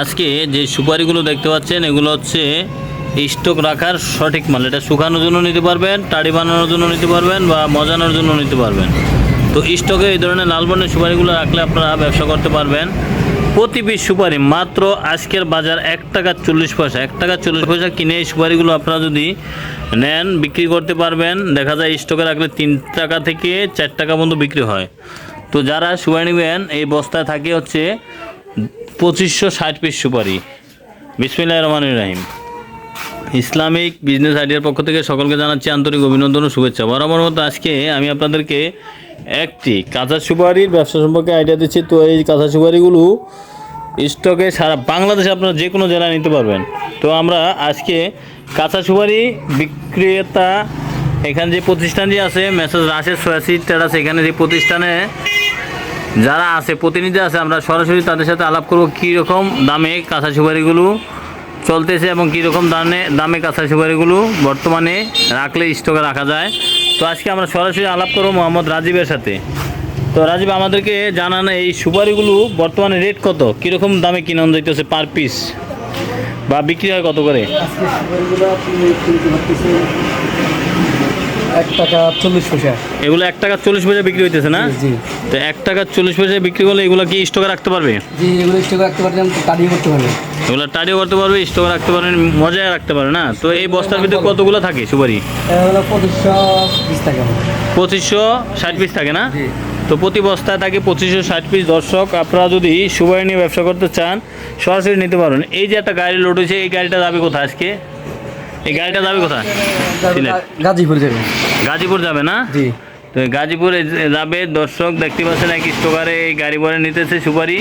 আজকে যে সুপারিগুলো দেখতে পাচ্ছেন, এগুলো হচ্ছে স্টক রাখার সঠিক মাল। এটা শুকানোর জন্য নিতে পারবেন, টাড়ি বানানোর জন্য নিতে পারবেন বা মজানোর জন্য নিতে পারবেন। তো স্টকে এই ধরনের লাল বর্ণের সুপারিগুলো রাখলে আপনারা ব্যবসা করতে পারবেন। প্রতি পিস সুপারি মাত্র আজকের বাজার এক টাকা চল্লিশ পয়সা। এক টাকা চল্লিশ পয়সা কিনে এই সুপারিগুলো আপনারা যদি নেন, বিক্রি করতে পারবেন। দেখা যায় স্টকে রাখলে তিন টাকা থেকে চার টাকা পর্যন্ত বিক্রি হয়। তো যারা সুপারি নেবেন, এই বস্তায় থাকে হচ্ছে পঁচিশশো ষাট পিস সুপারি। বিসমিল্লাহ রহমান রাহিম। ইসলামিক বিজনেস আইডিয়ার পক্ষ থেকে সকলকে জানাচ্ছি আন্তরিক অভিনন্দন ও শুভেচ্ছা। বরাবর মতো আজকে আমি আপনাদেরকে একটি কাঁচা সুপারির ব্যবসা সম্পর্কে আইডিয়া দিচ্ছি। তো এই কাঁচা সুপারিগুলো স্টকে সারা বাংলাদেশে আপনারা যে কোনো জেলায় নিতে পারবেন। তো আমরা আজকে কাঁচা সুপারি বিক্রেতা এখানে যে প্রতিষ্ঠানটি আছে মেসেজ রাশেদ সোয়াসি, টেরাস, এখানে যে প্রতিষ্ঠানে যারা আছে, প্রতিনিধি আছে, আমরা সরাসরি তাদের সাথে আলাপ করব কী রকম দামে কাঁচা সুপারিগুলো চলতেছে এবং কীরকম দামে দামে কাঁচা সুপারিগুলো বর্তমানে রাখলে স্টকে রাখা যায়। তো আজকে আমরা সরাসরি আলাপ করব মোহাম্মদ রাজীবের সাথে। তো রাজীব, আমাদেরকে জানান এই সুপারিগুলো বর্তমানে রেট কত? কীরকম দামে কিনা যাইতেছে পার পিস বা বিক্রি হয় কত করে আজকে সুপারিগুলো আপনি কিনতে পারতেছেন এক টাকা চল্লিশ পয়সা। এগুলো এক টাকা চল্লিশ পয়সা বিক্রি হইতেছে না? জি তো এক টাকা চল্লিশ পয়সা বিক্রি করলে এগুলো কি স্টকে রাখতে পারবে? জি এগুলো স্টক রাখতে পারবেন কাটিয়ে করতে পারবেন এগুলো টাড়িও করতে পারবে স্টক রাখতে পারবেন মজায় রাখতে পারবে না? তো এই বস্তার ভিতরে কতগুলো থাকে সুপারি? পঁচিশশো ষাট পিস থাকে না? তো প্রতি বস্তায় থাকে পঁচিশশো ষাট পিস দর্শক আপনারা যদি সুপারি নিয়ে ব্যবসা করতে চান সরাসরি নিতে পারবেন। এই যে একটা গাড়ি লোড হয়েছে এই গাড়িটা যাবে কোথায় আজকে? এই গাড়িটা যাবে কোথায়? গাজীপুর যাবে। গাজীপুর যাবে না? জি। তো গাজীপুরে যাবে দর্শক দেখতে পাচ্ছেন এক স্টোকারে এই গাড়ি ভরে নিতেছে সুপারি।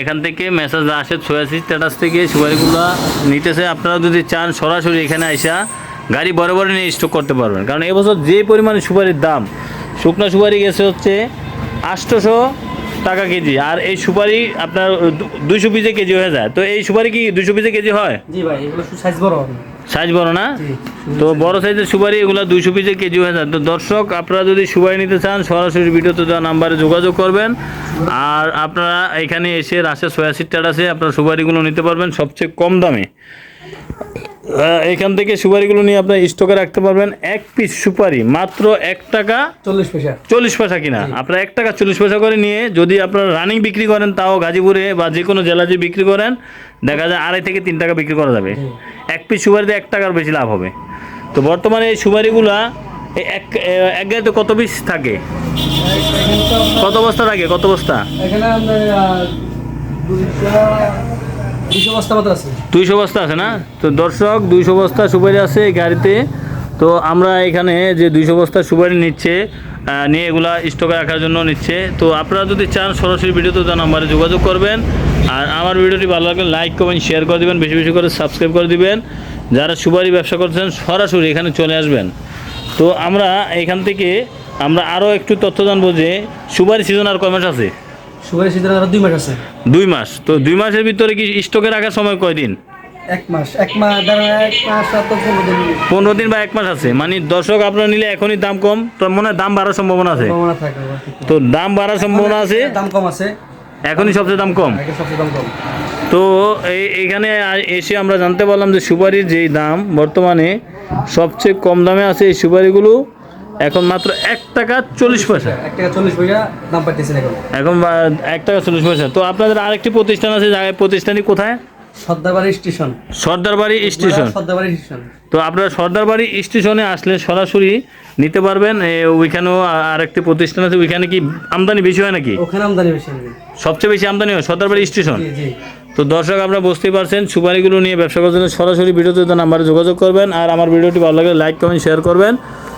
এখান থেকে মেসেজ আসে ছয়াশি স্ট্যাটাস থেকে সুপারিগুলো নিতেছে। আপনারা যদি চান সরাসরি এখানে আইসা গাড়ি বড় বড় নিয়ে স্টক করতে পারবেন। কারণ এবছর যে পরিমাণে সুপারির দাম শুকনো সুপারি গেছে হচ্ছে আটশোশো টাকা কেজি। আর এই সুপারি আপনার দুইশো পিসে কেজি হয়ে যায়। তো এই সুপারি কি দুইশো পিসে কেজি হয়? জি ভাই এগুলো সাইজ বড় সাইজ বড় না? তো বড় সাইজের সুপারি এগুলো দুইশো পিসে কেজি হয়ে যায় তো দর্শক আপনারা যদি সুপারি নিতে চান সরাসরি ভিডিওতে দেওয়া নাম্বারে যোগাযোগ করবেন। আর আপনারা এখানে এসে রাশে ছয়াশি আছে আপনারা সুপারিগুলো নিতে পারবেন সবচেয়ে কম দামে। এখান থেকে সুপারিগুলো নিয়ে আপনার স্টকে রাখতে পারবেন। এক পিস সুপারি মাত্র এক টাকা চল্লিশ পয়সা। চল্লিশ পয়সা কিনা। আপনারা এক টাকা চল্লিশ পয়সা করে নিয়ে যদি আপনারা রানিং বিক্রি করেন তাও গাজীপুরে বা যে কোনো জেলা যে বিক্রি করেন দেখা যায় আড়াই থেকে তিন টাকা বিক্রি করা যাবে। এক পিস সুপারিতে এক টাকার বেশি লাভ হবে। তো বর্তমানে এই সুপারিগুলা এক এক গাড়িতে কত পিস থাকে? কত বস্তা থাকে কত বস্তা? এখানে দুইশো বস্তা আছে। না? তো দর্শক, দুইশো বস্তা সুপারি আছে এই গাড়িতে। তো আমরা এখানে যে দুইশো বস্তা সুপারি নিচ্ছে নিয়ে এগুলা স্টকে রাখার জন্য নিচ্ছে। তো আপনারা যদি চান, সরাসরি ভিডিওতে তার নাম্বারে যোগাযোগ করবেন। আর আমার ভিডিওটি ভালো লাগলে লাইক কমেন্ট শেয়ার করে দিবেন, বেশি বেশি করে সাবস্ক্রাইব করে দিবেন। যারা সুপারি ব্যবসা করছেন সরাসরি এখানে চলে আসবেন। তো আমরা এখান থেকে আমরা আরও একটু তথ্য জানব যে সুপারি সিজন আর মাস আছে? সুপারি সিজন আরও দুই মাস আছে। দুই মাস? তো দুই মাসের ভিতরে কি স্টকে রাখার সময় কয়দিন এক মাস। এক মাস ধরেন এক মাস তো পনেরো দিন। পনেরো দিন বা এক মাস আছে। মানে দর্শক আপনারা নিলে এখনই দাম কম তো মনে হয় দাম বাড়ার সম্ভাবনা আছে। সম্ভাবনা থাকে তো দাম বাড়ার সম্ভাবনা আছে? দাম কম আছে। এখনই সবচেয়ে দাম কম? সবচেয়ে দাম কম। তো এই এইখানে এসে আমরা জানতে পারলাম যে সুপারির যেই দাম বর্তমানে সবচেয়ে কম দামে আছে এই সুপারিগুলো। এখন মাত্র এক টাকা চল্লিশ পয়সা। এক টাকা চল্লিশ পয়সা দাম পাইতেছেন এখন। এখন এক টাকা চল্লিশ পয়সা। তো আপনাদের আরেকটি প্রতিষ্ঠান আছে যা প্রতিষ্ঠানই কোথায়? Sardarbari station. Sardarbari station. Sardarbari station. তো আপনারা সর্দারবাড়ি স্টেশনে আসলে সরাসরি নিতে পারবেন। ওইখানেও আরেকটি প্রতিষ্ঠান আছে। ওইখানে কি আমদানি বেশি হয় নাকি? ওখানে আমদানি বেশি সবচেয়ে বেশি আমদানি হয় সর্দারবাড়ি স্টেশন? তো দর্শক আপনারা বুঝতেই পারছেন সুপারিগুলো নিয়ে ব্যবসা করার জন্য সরাসরি ভিডিওতে নাম্বারে যোগাযোগ করবেন। আর আমার ভিডিওটি ভালো লাগে লাইক কমেন্ট শেয়ার করবেন।